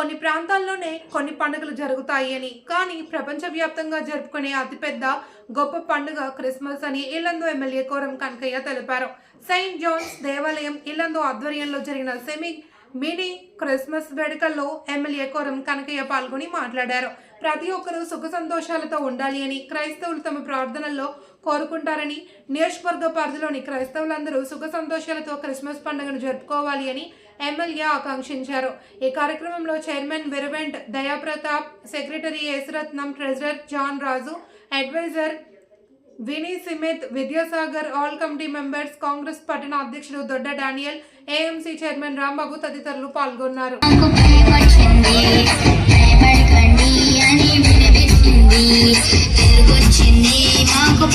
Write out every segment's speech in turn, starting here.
కొన్ని ప్రాంతాల్లోనే కొన్ని పండుగలు జరుగుతాయి అని కానీ ప్రపంచవ్యాప్తంగా జరుపుకునే అతిపెద్ద గొప్ప పండుగ క్రిస్మస్ అని ఇల్లందు ఎమ్మెల్యే కోరం కనకయ్య తెలిపారు. సెయింట్ జాన్స్ దేవాలయం ఇల్లందు ఆధ్వర్యంలో జరిగిన సెమీ మినీ క్రిస్మస్ వేడుకల్లో ఎమ్మెల్యే కోరం కనకయ్య పాల్గొని మాట్లాడారు. ప్రతి ఒక్కరూ సుఖ సంతోషాలతో ఉండాలి అని క్రైస్తవులు తమ ప్రార్థనల్లో కోరుకుంటారని నియోజకవర్గ పరిధిలోని క్రైస్తవులందరూ సుఖ సంతోషాలతో క్రిస్మస్ పండుగను జరుపుకోవాలి అని ఎమ్మెల్యే ఆకాంక్షించారు. ఈ కార్యక్రమంలో chairman విరవెంట్ Dayaprathap secretary Yashratnam treasurer John Raju advisor వినీ సిమిత్ Vidyasagar all committee members Congress పట్టణ అధ్యక్షుడు Dodda Daniel AMC chairman Rambabu తదితరులు పాల్గొన్నారు. మాకు తెలుగొచ్చింది మాకు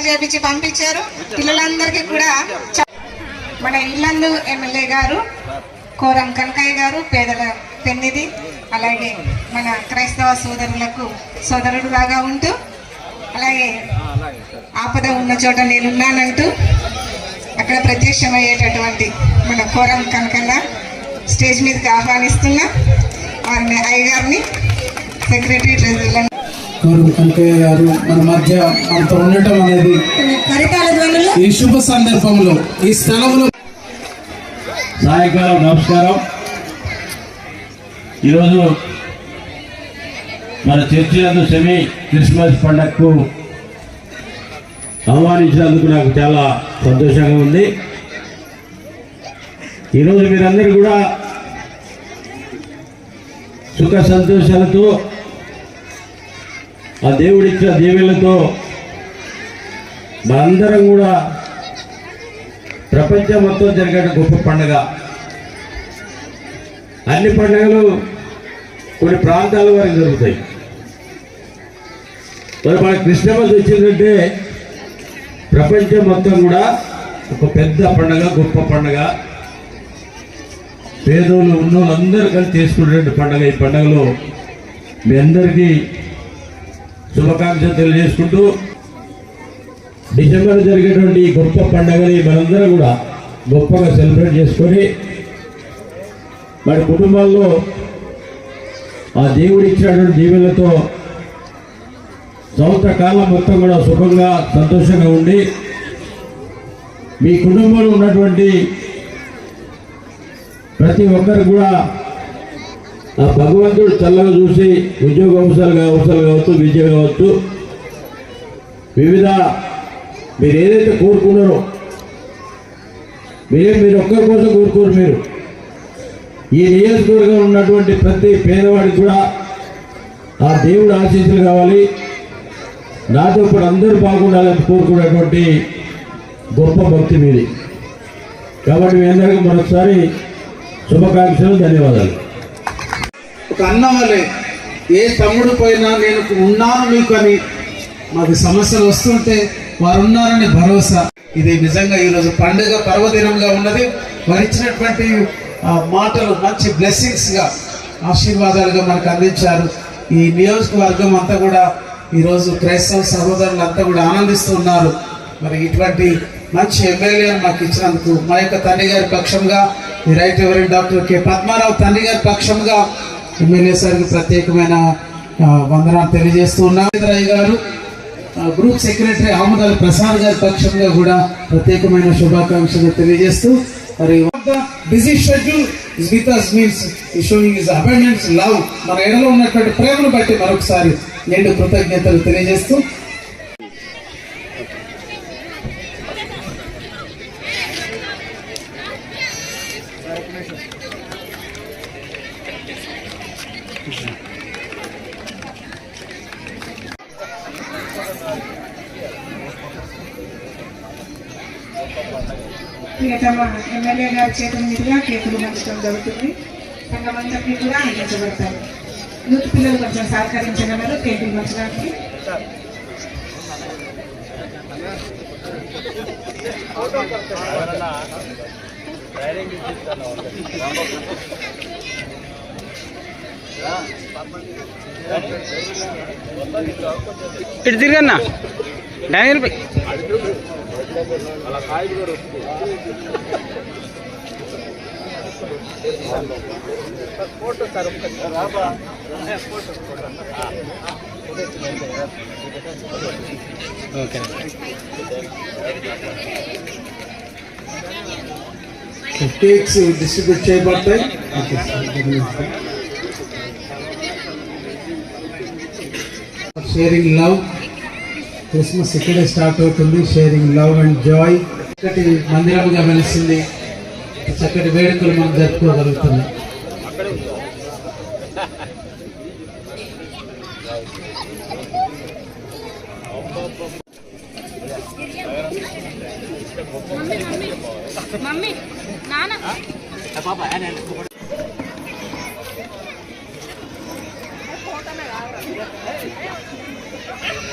తయారు చేపించి పంపించారు. పిల్లలందరికీ కూడా మన ఇల్లందు ఎమ్మెల్యే గారు కోరం కనకయ్య గారు పేదల పెన్నిది అలాగే మన క్రైస్తవ సోదరులకు సోదరుడు లాగా ఉంటూ అలాగే ఆపద ఉన్న చోట నేనున్నానంటూ అక్కడ ప్రత్యక్షమయ్యేటటువంటి మన కోరం కనకన్న స్టేజ్ మీదకి ఆహ్వానిస్తున్నా. వారిని అయ్యగారిని సెక్రటరీ ట్రెజరీలను గౌరవ కనకయ్య గారు మన మధ్య మనతో ఉండటం అనేది ఈ శుభ సందర్భంలో ఈ స్థలంలో సాయంకాలం నమస్కారం. ఈరోజు మన చర్చి నందు సెమీ క్రిస్మస్ పండగకు ఆహ్వానించినందుకు నాకు చాలా సంతోషంగా ఉంది. ఈరోజు మీరందరూ కూడా సుఖ సంతోషాలతో ఆ దేవుడిచ్చిన దీవెలతో మనందరం కూడా ప్రపంచం మొత్తం జరిగే గొప్ప పండుగ. అన్ని పండుగలు కొన్ని ప్రాంతాల వరకు జరుగుతాయి. మరి మన క్రిస్టమస్ వచ్చిందంటే ప్రపంచం మొత్తం కూడా ఒక పెద్ద పండుగ గొప్ప పండుగ. పేదోళ్ళు ఉన్నోళ్ళందరూ కలిసి చేసుకునేటువంటి పండుగ. ఈ పండుగలో మీ అందరికీ శుభాకాంక్షలు తెలియజేసుకుంటూ డిసెంబర్ జరిగేటువంటి గొప్ప పండుగని మనందరం కూడా గొప్పగా సెలబ్రేట్ చేసుకొని మరి కుటుంబాల్లో ఆ దేవుడు ఇచ్చినటువంటి దీవెలతో సంవత్సర కాలం మొత్తం కూడా సుఖంగా సంతోషంగా ఉండి మీ కుటుంబంలో ఉన్నటువంటి ప్రతి ఒక్కరు కూడా ఆ భగవంతుడు చల్లగా చూసి ఉద్యోగ అవసరాలు అవసరాలు కావచ్చు విద్య కావచ్చు వివిధ మీరు ఏదైతే కోరుకున్నారో మీరే మీరు ఒక్కరి కోసం కోరుకోరు మీరు. ఈ నియోజకవర్గంలో ఉన్నటువంటి ప్రతి పేదవాడికి కూడా ఆ దేవుడు ఆశీస్సులు కావాలి. నాతో పాటు అందరూ బాగుండాలని కోరుకునేటువంటి గొప్ప భక్తి మీది. కాబట్టి మీ అందరికీ మరొకసారి శుభాకాంక్షలు ధన్యవాదాలు. ఒక అన్న వలె ఏ తమ్ముడు పోయినా నేను ఉన్నాను మీకు అని మాకు సమస్యలు వస్తుంటే వారు ఉన్నారని భరోసా. ఇది నిజంగా ఈరోజు పండుగ పర్వదినంగా ఉన్నది. వారు ఇచ్చినటువంటి ఆ, మాటలు మంచి బ్లెస్సింగ్స్గా ఆశీర్వాదాలుగా మనకు అందించారు. ఈ నియోజకవర్గం అంతా కూడా ఈరోజు క్రైస్తవ సహోదరులు అంతా కూడా ఆనందిస్తున్నారు మరి ఇటువంటి మంచి ఎమ్మెల్యే మాకు ఇచ్చినందుకు మా యొక్క తండ్రి గారి పక్షంగా ఈ రైట్ ఎవరి డాక్టర్ కె. పద్మారావు తండ్రి గారి పక్షంగా ఎమ్మెల్యే సార్కి ప్రత్యేకమైన వందనాలు తెలియజేస్తూ ఉన్నాం. రాయ్ గారు గ్రూప్ సెక్రటరీ అహ్మద్ ప్రసాద్ గారి పక్షంగా కూడా ప్రత్యేకమైన శుభాకాంక్షలు తెలియజేస్తూ మరి busy schedule is means showing is abundance love. మన ఎడలో ఉన్నటువంటి ప్రేమను బట్టి మరొకసారి నేను కృతజ్ఞతలు తెలియజేస్తూ ప్రియతమ ఎమ్మెల్యే గారి చేతుల మీదుగా కేకులు పంచడం జరుగుతుంది సంఘమందరికీ కూడా అందించబడతారు యూత్ పిల్లలు కొంచెం సహకరించగలరు కేకులు పంచడానికి ఇటు తిరగన్నా డానియల్ పై ఓకే కేక్స్ డిస్ట్రిబ్యూట్ చేయబడతాయి షేరింగ్ లవ్ క్రిస్మస్ ఇక్కడే స్టార్ట్ అవుతుంది. షేరింగ్ లవ్ అండ్ జాయ్ చక్కటి మందిరముగా వెలిసింది చక్కటి వేడుకలు మనం జరుపుకోగలుగుతున్నాం. మమ్మీ నాన్న.